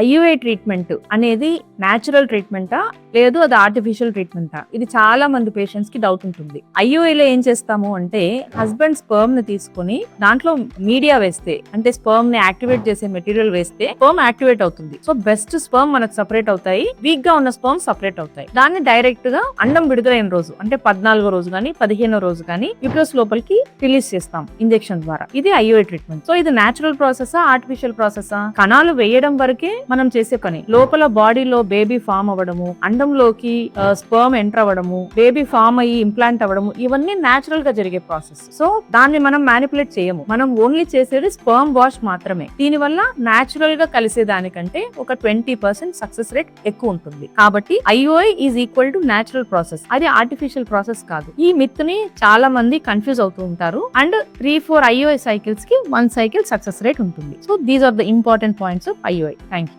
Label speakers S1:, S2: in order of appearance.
S1: IUI treatment అనేది natural ట్రీట్మెంటా? లేదు అది ఆర్టిఫిషియల్ ట్రీట్మెంటా? ఇది చాలా మంది పేషెంట్స్కి డౌట్ ఉంటుంది. IUI లో ఏం చేస్తాము అంటే హస్బెండ్ స్పర్మ్ని తీసుకొని దాంట్లో మీడియా వేస్తే అంటే స్పర్మ్ని యాక్టివేట్ చేసే మెటీరియల్ వేస్తే స్పర్మ్ యాక్టివేట్ అవుతుంది. సో బెస్ట్ స్పర్మ్ మనకు సపరేట్ అవుతాయి. వీక్గా ఉన్న స్పర్మ్ సపరేట్ అవుతాయి. దాన్ని డైరెక్ట్గా అండం విడుదలైన రోజు అంటే పద్నాలుగో రోజు కానీ పదిహేనో రోజు కానీ యూట్రస్ లోపలికి రిలీజ్ చేస్తాం ఇంజెక్షన్ ద్వారా. ఇది ఐఓఐ ట్రీట్మెంట్. సో ఇది న్యాచురల్ ప్రాసెసా ఆర్టిఫిషియల్ ప్రాసెసా? కణాలు వేయడం వరకే మనం చేసే పని. లోపల బాడీలో బేబీ ఫామ్ అవ్వడము అండంలోకి స్పర్మ్ ఎంటర్ అవ్వడము బేబీ ఫామ్ అయ్యి ఇంప్లాంట్ అవ్వడము ఇవన్నీ నేచురల్గా జరిగే ప్రాసెస్ సో దాన్ని మనం మ్యానిపులేట్ చేయము. మనం ఓన్లీ చేసేది స్పర్మ్ వాష్ మాత్రమే. దీని వల్ల నేచురల్గా కలిసే దానికంటే ఒక ట్వంటీ పర్సెంట్ సక్సెస్ రేట్ ఎక్కువ ఉంటుంది. కాబట్టి IOI is equal to natural process అది ఆర్టిఫిషియల్ ప్రాసెస్ కాదు. ఈ మిత్ని చాలా మంది కన్ఫ్యూజ్ అవుతూ ఉంటారు. అండ్ త్రీ ఫోర్ ఐఓఐ సైకిల్స్కి వన్ సైకిల్ సక్సెస్ రేట్ ఉంటుంది. So these are the important points of IOI thank